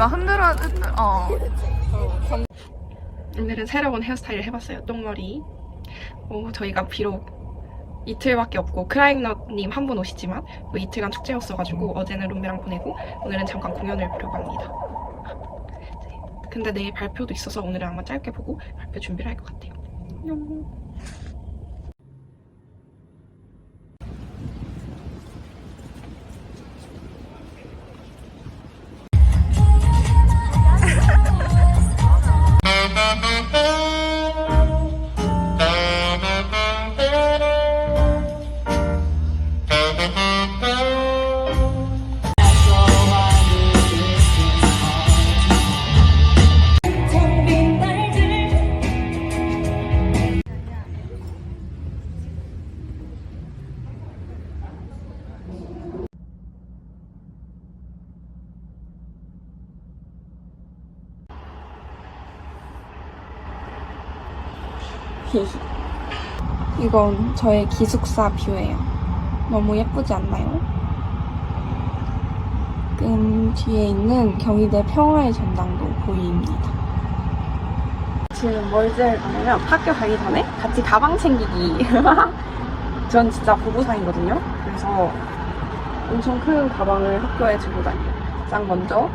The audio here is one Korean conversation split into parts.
막 흔들어, 흔들- 어. 오늘은 새로운 헤어스타일을 해봤어요. 똥머리. 오, 저희가 비록 이틀밖에 없고 크라잉넛님 한 분 오시지만 뭐 이틀간 축제였어가지고 어제는 룸메랑 보내고 오늘은 잠깐 공연을 보려고 합니다. 네. 근데 내일 발표도 있어서 오늘은 아마 짧게 보고 발표 준비를 할 것 같아요. 뿅. 이건 저의 기숙사 뷰예요. 너무 예쁘지 않나요? 끈 뒤에 있는 경희대 평화의 전당도 보입니다. 지금 뭘 하냐면 학교 가기 전에 같이 가방 챙기기. 전 진짜 보부상이거든요. 그래서 엄청 큰 가방을 학교에 들고 다녀요. 가장 먼저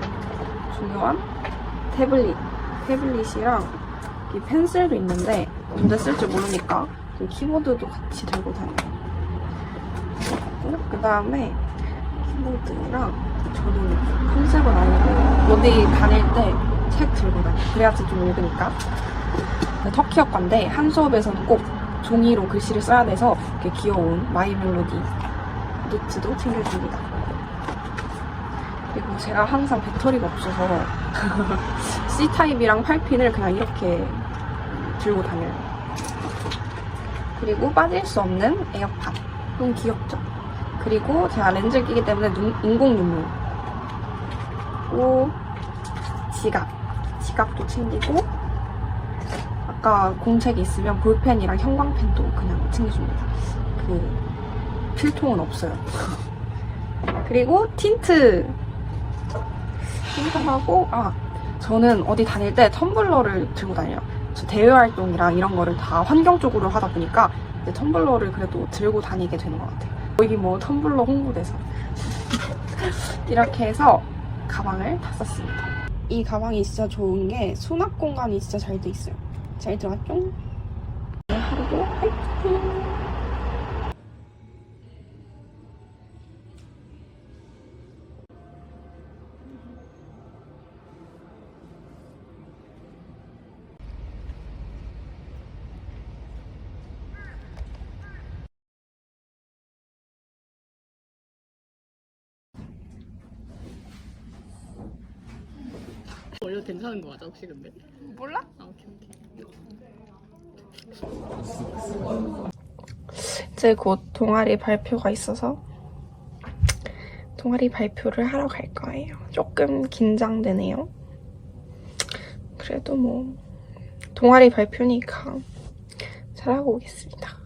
중요한 태블릿. 태블릿이랑 이 펜슬도 있는데 언제 쓸지 모르니까 그 키보드도 같이 들고 다녀요. 그 다음에 키보드랑 저는 컨셉은 아니고 어디 다닐 때 책 들고 다녀요. 그래야지 좀 읽으니까. 그 터키어 건데 한 수업에서는 꼭 종이로 글씨를 써야 돼서 이렇게 귀여운 마이 멜로디 노트도 챙겨줍니다. 그리고 제가 항상 배터리가 없어서 C타입이랑 8핀을 그냥 이렇게 들고 다녀요. 그리고 빠질 수 없는 에어팟. 너무 귀엽죠? 그리고 제가 렌즈를 끼기 때문에 눈- 인공 눈물. 그리고 지갑. 지갑도 챙기고 아까 공책이 있으면 볼펜이랑 형광펜도 그냥 챙겨줍니다. 그 필통은 없어요. 그리고 틴트. 틴트하고 아 저는 어디 다닐 때 텀블러를 들고 다녀요. 저 대외 활동이랑 이런 거를 다 환경 쪽으로 하다 보니까 이제 텀블러를 그래도 들고 다니게 되는 것 같아요. 여기 뭐 텀블러 홍보대사. 이렇게 해서 가방을 다 쌌습니다. 이 가방이 진짜 좋은 게 수납 공간이 진짜 잘 돼 있어요. 잘 들어갔죠? 오늘 하루도 화이팅! 올려도 괜찮은 거 맞아 혹시 근데? 몰라? 아 오케이 오케이. 이제 곧 동아리 발표가 있어서 동아리 발표를 하러 갈 거예요. 조금 긴장되네요. 그래도 뭐 동아리 발표니까 잘하고 오겠습니다.